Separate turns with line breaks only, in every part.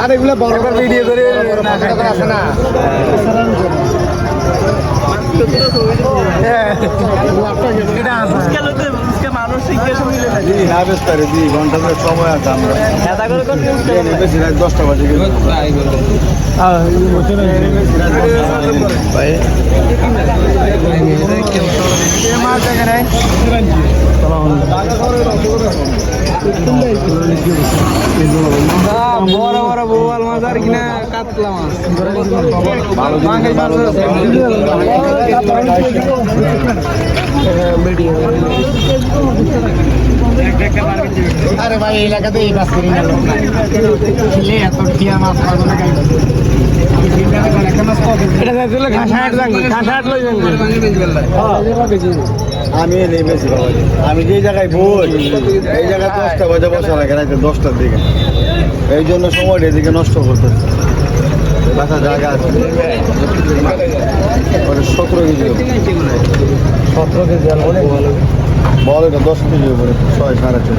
আর এগুলো বড় ভিডিও করে আছে না। এটা আছে
জি
বড় বড় বোয়াল মাছ আর কিনা কাতলা মাছ আরে ভাই এই এলাকাতে এই মাছ করি না খেলে এত টিয়া মাছ পাবো না কেন এটা ঘাস হাট যাঙ্গে লই
আমি নেমেছি বাবা আমি যে জায়গায় বই এই জায়গায় দশটা বাজে বসা লাগে রাতে দশটার দিকে। এই জন্য সময়টা এদিকে নষ্ট করতেছে। বাসা জায়গা আছে। সতেরো কেজি সতেরো কেজি বল? এটা দশ কেজি উপরে ছয় সাড়ে ছয়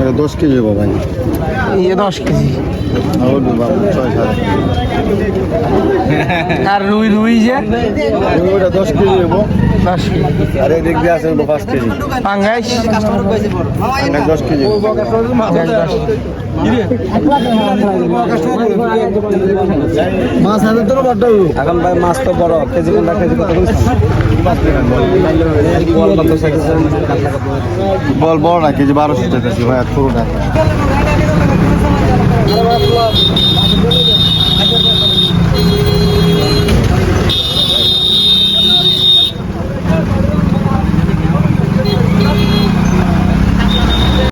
এটা দশ কেজি হব ভাই।
ইয়ে দশ কেজি।
আর
রুই রুই যে?
রুইটা দশ কেজি হব
দশ কেজি।
আর এই দিক দিয়ে আছে পাঁচ কেজি।
পাঙ্গাইশ
এটা দশ কেজি।
মাছ হাজার তো বড়
এখন ভাই মাছ তো বড় কেজি কোনটা কেজি কত বল বড় না কেজি বারোশো টাকা ভাই ছোট না